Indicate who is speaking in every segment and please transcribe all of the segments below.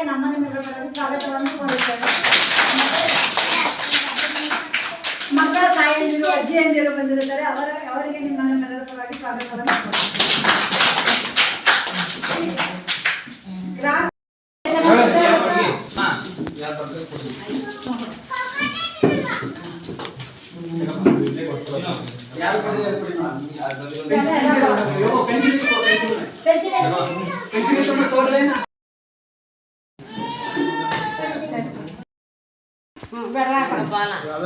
Speaker 1: ಅವರಿಗೆ ನಮ್ಮ ಪರವಾಗಿ ಸ್ವಾಗತವನ್ನು ಕೋರುತ್ತೇವೆ ಮಕ್ಕಳ ತಾಯಿಯಂದಿರು ಅಜ್ಜಿಯಂದಿರು ಬಂದಿರುತ್ತಾರೆ. ಅವರ ಅವರಿಗೆ ನಿಮ್ಮ ನಿಮ್ಮೆಲ್ಲರ ಪರವಾಗಿ ಸ್ವಾಗತವನ್ನು ಕೋರುತ್ತೇವೆ ಗ್ರಾಮ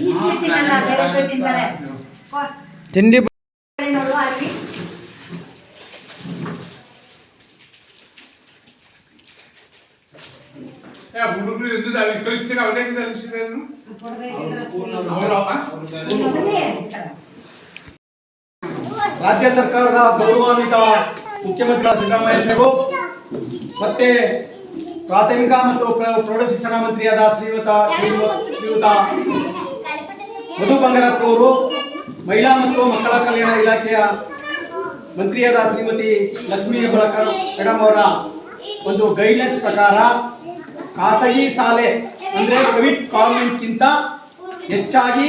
Speaker 1: ಈ ಸ್ವೀಟ್ ತಿನ್ನಲ್ಲ ಬೇರೆ ಸ್ವೀಟ್ ತಿಂತಾರೆ.
Speaker 2: ತಿಂಡಿ
Speaker 1: ನೋಡು ಅಲ್ಲಿ
Speaker 3: ಹುಡುಗರು ಇದ್ದು ಅవి ಕಳಿಸ್ತೀರ? ಅವರೇ ಕಳಿಸಿದ್ರು
Speaker 4: ರಾಜ್ಯ ಸರ್ಕಾರದ ಗೌರವಾನ್ವಿತ ಮುಖ್ಯಮಂತ್ರಿಗಳ ಸಿದ್ದರಾಮಯ್ಯ ಸಾಹೇಬರು ಮತ್ತೆ ಪ್ರಾಥಮಿಕ ಮತ್ತು ಪ್ರೌಢ ಶಿಕ್ಷಣ ಮಂತ್ರಿಯಾದ ಶ್ರೀಯುತ ಶ್ರೀಯುತ ಮಧು ಮಧು ಬಂಗಾರಪ್ಪರವರು ಮಹಿಳಾ ಮತ್ತು ಮಕ್ಕಳ ಕಲ್ಯಾಣ ಇಲಾಖೆಯ ಮಂತ್ರಿಯಾದ ಶ್ರೀಮತಿ ಲಕ್ಷ್ಮೀ ಹೆಬ್ಬಾಳ್ಕರ್ ಮೇಡಮ್ ಅವರ ಒಂದು ಗೈಡ್ಲೈನ್ಸ್ ಪ್ರಕಾರ ಖಾಸಗಿ ಶಾಲೆ ಅಂದ್ರೆ ಪ್ರೈವೇಟ್ ಕಾನ್ವೆಂಟ್ಗಿಂತ ಹೆಚ್ಚಾಗಿ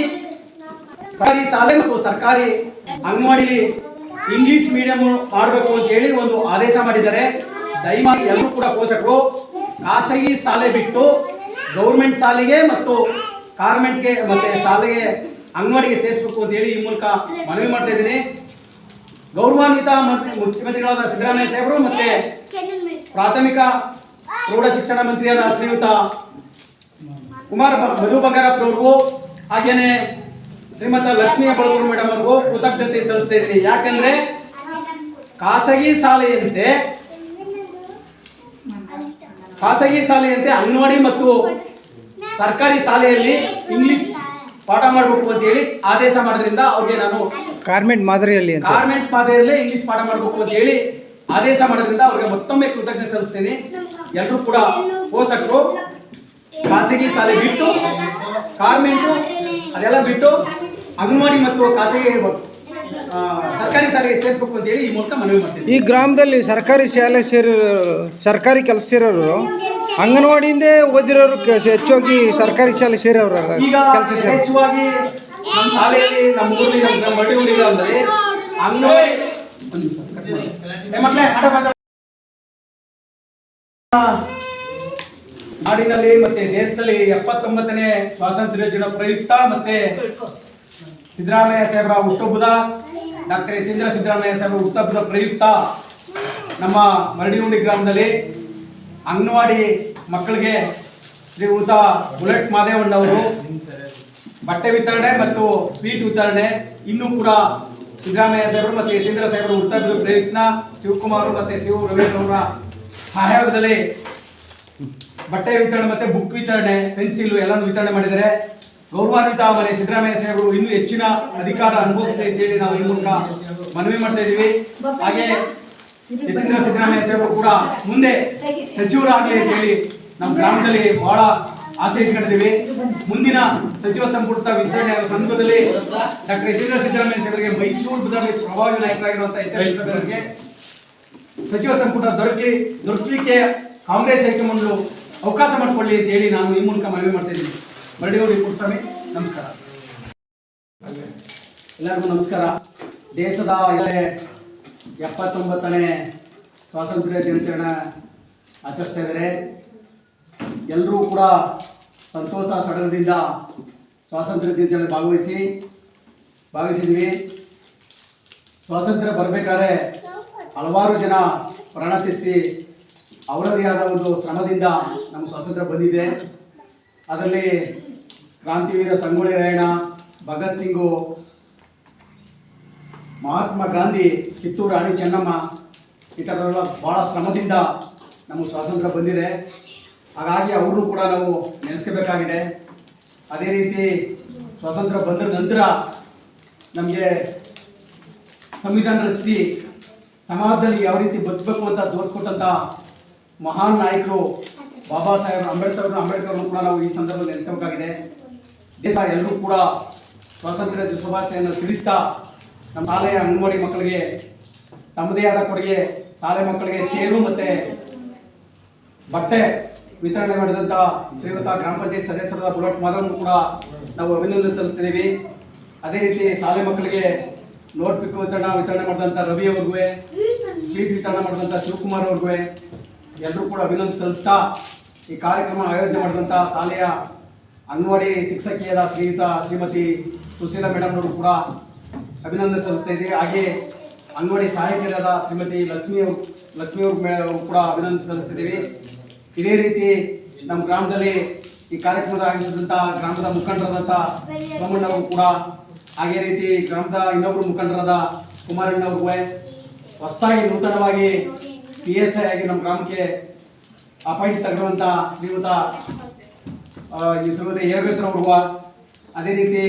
Speaker 4: ಸರ್ಕಾರಿ ಶಾಲೆ ಮತ್ತು ಸರ್ಕಾರಿ ಅಂಗನವಾಡಿ ಇಂಗ್ಲಿಷ್ ಮೀಡಿಯಂ ಮಾಡಬೇಕು ಅಂತ ಹೇಳಿ ಒಂದು ಆದೇಶ ಮಾಡಿದ್ದಾರೆ. ದಯಮಾಡಿ ಎಲ್ಲರೂ ಕೂಡ ಪೋಷಕರು ಖಾಸಗಿ ಶಾಲೆ ಬಿಟ್ಟು ಗೌರ್ಮೆಂಟ್ ಶಾಲೆಗೆ ಮತ್ತು ಕಾರ್ಮೆಂಟ್ಗೆ ಮತ್ತೆ ಶಾಲೆಗೆ ಅಂಗನವಾಡಿಗೆ ಸೇರಿಸಬೇಕು ಅಂತ ಹೇಳಿ ಈ ಮೂಲಕ ಮನವಿ ಮಾಡ್ತಾ ಇದ್ದೀನಿ. ಗೌರವಾನ್ವಿತ ಮಂತ್ರಿ ಮುಖ್ಯಮಂತ್ರಿಗಳಾದ ಸಿದ್ದರಾಮಯ್ಯ ಸಾಹೇಬರು ಮತ್ತೆ ಪ್ರಾಥಮಿಕ ಪ್ರೌಢ ಶಿಕ್ಷಣ ಮಂತ್ರಿಯಾದ ಶ್ರೀಯುತ ಕುಮಾರ್ ಮಧು ಬಂಗಾರಪ್ಪನವ್ರಿಗೂ ಹಾಗೇನೆ ಶ್ರೀಮತ ಲಕ್ಷ್ಮೀ ಬಳಗೂರು ಮೇಡಮ್ ಅವ್ರಿಗೂ ಕೃತಜ್ಞತೆ ಸಲ್ಲಿಸ್ತಾ ಇದ್ದೀನಿ. ಯಾಕಂದ್ರೆ ಖಾಸಗಿ ಶಾಲೆಯಂತೆ ಖಾಸಗಿ ಶಾಲೆಯಂತೆ ಅಂಗನವಾಡಿ ಮತ್ತು ಸರ್ಕಾರಿ ಶಾಲೆಯಲ್ಲಿ ಇಂಗ್ಲಿಷ್ ಪಾಠ ಮಾಡಬೇಕು ಅಂತ ಹೇಳಿ ಆದೇಶ ಮಾಡೋದ್ರಿಂದ ಅವ್ರಿಗೆ ನಾನು
Speaker 2: ಕಾರ್ಮೆಂಟ್ ಮಾದರಿಯಲ್ಲಿ ಅಂತ.
Speaker 4: ಗಾರ್ಮೆಂಟ್ ಮಾದರಿಯಲ್ಲೇ ಇಂಗ್ಲಿಷ್ ಪಾಠ ಮಾಡಬೇಕು ಅಂತ ಹೇಳಿ ಆದೇಶ ಮಾಡೋದ್ರಿಂದ ಅವ್ರಿಗೆ ಮತ್ತೊಮ್ಮೆ ಕೃತಜ್ಞತೆ ಸಲ್ಲಿಸ್ತೀನಿ. ಎಲ್ಲರೂ ಕೂಡ ಪೋಷಕರು ಖಾಸಗಿ ಶಾಲೆ ಬಿಟ್ಟು ಕಾರ್ಮೆಂಟು ಅದೆಲ್ಲ ಬಿಟ್ಟು ಅಂಗನವಾಡಿ ಮತ್ತು ಖಾಸಗಿ ಸರ್ಕಾರಿ ಶಾಲೆಗೆ ಸೇರಿಸ್ಬೇಕು ಅಂತ ಹೇಳಿ ಈ ಮೂಲಕ ಮನವಿ ಮಾಡ್ತೀನಿ
Speaker 2: ಈ ಗ್ರಾಮದಲ್ಲಿ ಸರ್ಕಾರಿ ಶಾಲೆ ಸೇರಿ ಸರ್ಕಾರಿ ಕೆಲಸ ಸೇರೋರು ಅಂಗನವಾಡಿಯಿಂದ ಓದಿರೋರು ಹೆಚ್ಚಾಗಿ ಸರ್ಕಾರಿ ಶಾಲೆ ಸೇರೋರು
Speaker 4: ಈಗ
Speaker 2: ಕೆಲಸ ಸೇರಿ
Speaker 4: ನಮ್ಮ ಶಾಲೆಯಲ್ಲಿ ನಮ್ಮ ಊರಲ್ಲಿ ನಮ್ಮ ಊರಿಗೆ ಅಂದರೆ ಅಂಗನವಾಡಿ. ನಾಡಿನಲ್ಲಿ ಮತ್ತೆ ದೇಶದಲ್ಲಿ ಎಪ್ಪತ್ತೊಂಬತ್ತನೇ ಸ್ವಾತಂತ್ರ್ಯ ದಿನ ಪ್ರಯುಕ್ತ ಮತ್ತೆ ಸಿದ್ದರಾಮಯ್ಯ ಸಾಹೇಬರ ಹುಟ್ಟುಹಬ್ಬದ ಡಾಕ್ಟರ್ ಯತೀಂದ್ರ ಸಿದ್ದರಾಮಯ್ಯ ಸಾಹೇಬರ ಹುಟ್ಟುಹಬ್ಬದ ಪ್ರಯುಕ್ತ ನಮ್ಮ ಮರಡಿಹುಂಡಿ ಗ್ರಾಮದಲ್ಲಿ ಅಂಗನವಾಡಿ ಮಕ್ಕಳಿಗೆ ಶ್ರೀಯುತ ಬುಲೆಟ್ ಮಾದೇವಣ್ಣವರು ಬಟ್ಟೆ ವಿತರಣೆ ಮತ್ತು ಸ್ವೀಟ್ ವಿತರಣೆ. ಇನ್ನೂ ಕೂಡ ಸಿದ್ದರಾಮಯ್ಯ ಸಾಹೇಬರು ಮತ್ತು ಯತೀಂದ್ರ ಸಾಹೇಬರು ಹುಟ್ಟುಹಬ್ಬದ ಪ್ರಯತ್ನ ಶಿವಕುಮಾರ್ ಮತ್ತು ಶಿವ ರವೀಂದ್ರವರ ಸಹಾಯದಲ್ಲಿ ಬಟ್ಟೆ ವಿತರಣೆ ಮತ್ತು ಬುಕ್ ವಿತರಣೆ, ಪೆನ್ಸಿಲ್ ಎಲ್ಲನೂ ವಿತರಣೆ ಮಾಡಿದ್ದಾರೆ. ಗೌರವಾನ್ವಿತ ಮನೆ ಸಿದ್ದರಾಮಯ್ಯ ಸಾಹೇಬರು, ಇನ್ನೂ ಹೆಚ್ಚಿನ ಅಧಿಕಾರ ಅನುಭವಿಸಲಿ ಅಂತ ಹೇಳಿ ನಾವು ಈ ಮೂಲಕ ಮನವಿ ಮಾಡ್ತಾ ಇದ್ದೀವಿ. ಹಾಗೆ ಸಿದ್ದರಾಮಯ್ಯ ಸಾಹೇಬರು ಕೂಡ ಮುಂದೆ ಸಚಿವರಾಗಲಿ ಅಂತ ಹೇಳಿ ನಮ್ಮ ಗ್ರಾಮದಲ್ಲಿ ಬಹಳ ಆಸೆ ಇಟ್ಕೊಂಡಿದ್ದೀವಿ. ಮುಂದಿನ ಸಚಿವ ಸಂಪುಟ ವಿಸ್ತರಣೆ ಸಂದರ್ಭದಲ್ಲಿ ಡಾಕ್ಟರ್ ಯತೀಂದ್ರ ಸಿದ್ದರಾಮಯ್ಯ ಸಾಹೇಬರಿಗೆ ಮೈಸೂರು ಬದಲಾವಣೆ ಪ್ರಭಾವಿ ನಾಯಕರಾಗಿರುವಂತಹ ಇತರರಿಗೆ ಸಚಿವ ಸಂಪುಟ ದೊರಕಲಿ, ದೊರಕಲಿಕ್ಕೆ ಕಾಂಗ್ರೆಸ್ ಹೈಕಮಾಂಡ್ ಅವಕಾಶ ಮಾಡಿಕೊಳ್ಳಿ ಅಂತ ಹೇಳಿ ನಾನು ಈ ಮೂಲಕ ಮನವಿ ಮಾಡ್ತಾ ಇದ್ದೀನಿ. ಮರಡಿಗೌಡಿ ಕುರುಸ್ವಾಮಿ ನಮಸ್ಕಾರ. ಎಲ್ಲರಿಗೂ ನಮಸ್ಕಾರ. ದೇಶದ ಎಪ್ಪತ್ತೊಂಬತ್ತನೇ ಸ್ವಾತಂತ್ರ್ಯ ದಿನಾಚರಣೆ ಆಚರಿಸ್ತಾ ಇದ್ದಾರೆ. ಎಲ್ಲರೂ ಕೂಡ ಸಂತೋಷ, ಸಡಗರದಿಂದ ಸ್ವಾತಂತ್ರ್ಯ ದಿನಾಚರಣೆ ಭಾಗವಹಿಸಿ ಭಾಗವಹಿಸಿದ್ವಿ ಸ್ವಾತಂತ್ರ್ಯ ಬರಬೇಕಾದ್ರೆ ಹಲವಾರು ಜನ ಪ್ರಾಣ ತೆತ್ತಿ ಅವರದೇ ಆದ ಒಂದು ಶ್ರಮದಿಂದ ನಮ್ಮ ಸ್ವಾತಂತ್ರ್ಯ ಬಂದಿದೆ. ಅದರಲ್ಲಿ ಕ್ರಾಂತಿವೀರ ಸಂಗೊಳ್ಳಿ ರಾಯಣ್ಣ ಭಗತ್ ಸಿಂಗು, ಮಹಾತ್ಮ ಗಾಂಧಿ, ಕಿತ್ತೂರು ರಾಣಿ ಚೆನ್ನಮ್ಮ ಈ ಥರದೆಲ್ಲ ಭಾಳ ಶ್ರಮದಿಂದ ನಮಗೆ ಸ್ವಾತಂತ್ರ್ಯ ಬಂದಿದೆ. ಹಾಗಾಗಿ ಅವ್ರನ್ನೂ ಕೂಡ ನಾವು ನೆನೆಸ್ಕೋಬೇಕಾಗಿದೆ. ಅದೇ ರೀತಿ ಸ್ವಾತಂತ್ರ್ಯ ಬಂದ ನಂತರ ನಮಗೆ ಸಂವಿಧಾನ ರಚಿಸಿ ಸಮಾಜದಲ್ಲಿ ಯಾವ ರೀತಿ ಬದುಕಬೇಕು ಅಂತ ತೋರಿಸ್ಕೊಟ್ಟಂಥ ಮಹಾನ್ ನಾಯಕರು ಬಾಬಾ ಸಾಹೇಬ್ ಅಂಬೇಡ್ಕರ್ ಅಂಬೇಡ್ಕರ್ ಕೂಡ ನಾವು ಈ ಸಂದರ್ಭದಲ್ಲಿ ನೆನೆಸ್ಕೋಬೇಕಾಗಿದೆ. ದೇಶ ಎಲ್ಲರೂ ಕೂಡ ಸ್ವಾತಂತ್ರ್ಯ ಶುಭಾಶಯನ್ನು ತಿಳಿಸ್ತಾ ನಮ್ಮ ಶಾಲೆಯ ಅಂಗನವಾಡಿ ಮಕ್ಕಳಿಗೆ, ತಮ್ಮದೇ ಆದ ಕೊಡುಗೆ, ಶಾಲೆ ಮಕ್ಕಳಿಗೆ ಚೇರು ಮತ್ತು ಬಟ್ಟೆ ವಿತರಣೆ ಮಾಡಿದಂಥ ಶ್ರೀಮತ ಗ್ರಾಮ ಪಂಚಾಯತ್ ಸದಸ್ಯರಾದ ಬುಲಟ್ ಮಾಧವ್ ಕೂಡ ನಾವು ಅಭಿನಂದನೆ ಸಲ್ಲಿಸ್ತಿದ್ದೀವಿ ಅದೇ ರೀತಿ ಶಾಲೆ ಮಕ್ಕಳಿಗೆ ನೋಟ್ ಪಿಕ್ ವಿತರಣೆ ವಿತರಣೆ ಮಾಡಿದಂಥ ರವಿ ಅವ್ರಿಗೂ ಸ್ವೀಟ್ ವಿತರಣೆ ಮಾಡಿದಂಥ ಶಿವಕುಮಾರ್ ಅವ್ರಿಗೂ ಎಲ್ಲರೂ ಕೂಡ ಅಭಿನಂದನೆ ಸಲ್ಲಿಸ್ತಾ ಈ ಕಾರ್ಯಕ್ರಮ ಆಯೋಜನೆ ಮಾಡಿದಂಥ ಶಾಲೆಯ ಅಂಗನವಾಡಿ ಶಿಕ್ಷಕಿಯರ ಶ್ರೀಯುತ ಶ್ರೀಮತಿ ಸುಶೀಲಾ ಮೇಡಮ್ ಅವರು ಕೂಡ ಅಭಿನಂದನೆ ಸಲ್ಲಿಸ್ತಾ ಇದ್ದೀವಿ ಹಾಗೆ ಅಂಗನವಾಡಿ ಸಹಾಯಕಿಯರಾದ ಶ್ರೀಮತಿ ಲಕ್ಷ್ಮೀ ಅವ್ರು ಲಕ್ಷ್ಮಿ ಅವ್ರ ಮೇ ಅವ್ರು ಕೂಡ ಅಭಿನಂದನೆ ಸಲ್ಲಿಸ್ತಿದ್ದೀವಿ ಇದೇ ರೀತಿ ನಮ್ಮ ಗ್ರಾಮದಲ್ಲಿ ಈ ಕಾರ್ಯಕ್ರಮದ ಆಯೋಜಿಸಿದಂಥ ಗ್ರಾಮದ ಮುಖಂಡರಾದಂಥ ಸೋಮಣ್ಣವರು ಕೂಡ ಹಾಗೇ ರೀತಿ ಗ್ರಾಮದ ಇನ್ನೊಬ್ಬರು ಮುಖಂಡರಾದ ಕುಮಾರಣ್ಣ ಅವ್ರಿಗೂ ಹೊಸದಾಗಿ ನೂತನವಾಗಿ ಪಿ ಎಸ್ ಐ ಆಗಿ ನಮ್ಮ ಗ್ರಾಮಕ್ಕೆ ಅಪಾಯಿಂಟ್ ತಗೊಳ್ಳುವಂಥ ಶ್ರೀಯುತ ಆ, ಈ ಶ್ರೀಮತಿ ಯೋಗೇಶ್ವರವ್ರಿಗೂ ಅದೇ ರೀತಿ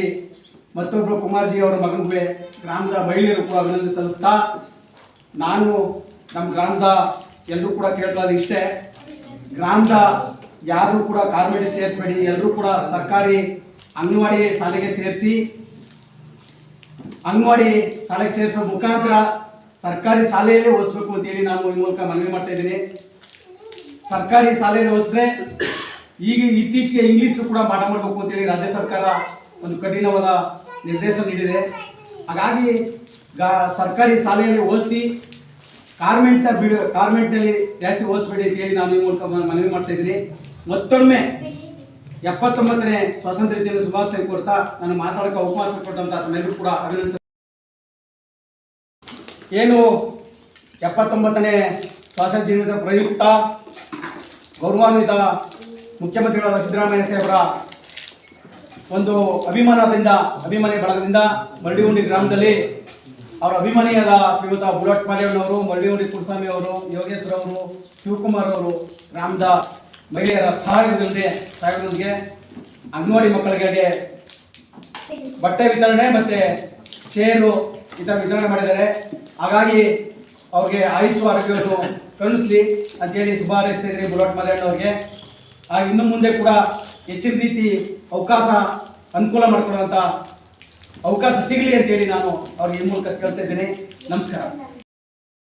Speaker 4: ಮತ್ತೊಬ್ಬರು ಕುಮಾರ್ಜಿ ಅವರ ಮಗನಿಗೆ ಗ್ರಾಮದ ಮಹಿಳೆಯರು ಕೂಡ ಅಭಿನಂದನೆ ಸಲ್ಲಿಸ್ತಾ ನಾನು ನಮ್ಮ ಗ್ರಾಮದ ಎಲ್ಲರೂ ಕೂಡ ಕೇಳ್ತಾ ಇಷ್ಟೇ. ಗ್ರಾಮದ ಯಾರು ಕೂಡ ಕಾರ್ಮಿಡಿ ಸೇರಿಸ್ಬೇಡಿ, ಎಲ್ಲರೂ ಕೂಡ ಸರ್ಕಾರಿ ಅಂಗನವಾಡಿ ಶಾಲೆಗೆ ಸೇರಿಸಿ, ಅಂಗನವಾಡಿ ಶಾಲೆಗೆ ಸೇರಿಸೋ ಮುಖಾಂತರ ಸರ್ಕಾರಿ ಶಾಲೆಯಲ್ಲೇ ಓದಿಸ್ಬೇಕು ಅಂತೇಳಿ ನಾನು ಈ ಮೂಲಕ ಮನವಿ ಮಾಡ್ತಾ ಇದ್ದೀನಿ. ಸರ್ಕಾರಿ ಶಾಲೆಯಲ್ಲಿ ಓದಿಸಿದ್ರೆ ಈಗ ಇತ್ತೀಚೆಗೆ ಇಂಗ್ಲೀಷ್ ಕೂಡ ಪಾಠ ಮಾಡಬೇಕು ಅಂತೇಳಿ ರಾಜ್ಯ ಸರ್ಕಾರ ಒಂದು ಕಠಿಣವಾದ ನಿರ್ದೇಶನ ನೀಡಿದೆ. ಹಾಗಾಗಿ ಸರ್ಕಾರಿ ಶಾಲೆಯಲ್ಲಿ ಓದಿಸಿ ಕಾರ್ಮೆಂಟ್ನ ಬಿಡು ಕಾರ್ಮೆಂಟ್ನಲ್ಲಿ ಜಾಸ್ತಿ ಓದಿಸ್ಬೇಡಿ ಅಂತೇಳಿ ನಾನು ಮೂಲಕ ಮನವಿ ಮಾಡ್ತಾ ಇದ್ದೀನಿ. ಮತ್ತೊಮ್ಮೆ ಎಪ್ಪತ್ತೊಂಬತ್ತನೇ ಸ್ವಾತಂತ್ರ್ಯ ದಿನ ಶುಭಾಶಯ ಕೊಡ್ತಾ ನಾನು ಮಾತಾಡೋಕೆ ಅವಕಾಶ ಕೊಟ್ಟಂತ ತಮ್ಮೆಲ್ಲರೂ ಕೂಡ ಅಭಿನಂದಿಸ ಏನು ಎಪ್ಪತ್ತೊಂಬತ್ತನೇ ಸ್ವಾತಂತ್ರ್ಯ ದಿನದ ಪ್ರಯುಕ್ತ ಗೌರವಾನ್ವಿತ ಮುಖ್ಯಮಂತ್ರಿಗಳಾದ ಸಿದ್ದರಾಮಯ್ಯ ಸಾಹೇಬರ ಒಂದು ಅಭಿಮಾನದಿಂದ ಅಭಿಮಾನಿ ಬಳಗದಿಂದ ಮರಡಿಹುಂಡಿ ಗ್ರಾಮದಲ್ಲಿ ಅವರ ಅಭಿಮಾನಿಯಾದ ಶ್ರೀಯುತ ಬುಲಟ್ ಮಾದೇವನವರು ಮರಡಿಹುಂಡಿ ಕುರುಸ್ವಾಮಿ ಅವರು, ಯೋಗೇಶ್ವರ ಅವರು, ಶಿವಕುಮಾರ್ ಅವರು, ಗ್ರಾಮದ ಮಹಿಳೆಯರ ಸಹಾಯದೊಂದಿಗೆ ಸಹಯೋಗದೊಂದಿಗೆ ಅಂಗನವಾಡಿ ಮಕ್ಕಳಿಗೆ ಬಟ್ಟೆ ವಿತರಣೆ ಮತ್ತು ಚೇರು ಈ ವಿತರಣೆ ಮಾಡಿದ್ದಾರೆ. ಹಾಗಾಗಿ ಅವ್ರಿಗೆ ಆಯುಷ್ ಆರೋಗ್ಯವನ್ನು ಕಳಿಸ್ಲಿ ಅಂತೇಳಿ ಶುಭ ಹಾರೈಸ್ತಾ ಇದ್ದೀನಿ ಬುಲಟ್ ಆ ಇನ್ನು ಮುಂದೆ ಕೂಡ ಹೆಚ್ಚಿನ ರೀತಿ ಅವಕಾಶ ಅನುಕೂಲ ಮಾಡಿಕೊಡುವಂಥ ಅವಕಾಶ ಸಿಗಲಿ ಅಂತೇಳಿ ನಾನು ಅವ್ರಿಗೆ ಈ ಮೂಲಕ ಕೇಳ್ತಾ ಇದ್ದೇನೆ. ನಮಸ್ಕಾರ.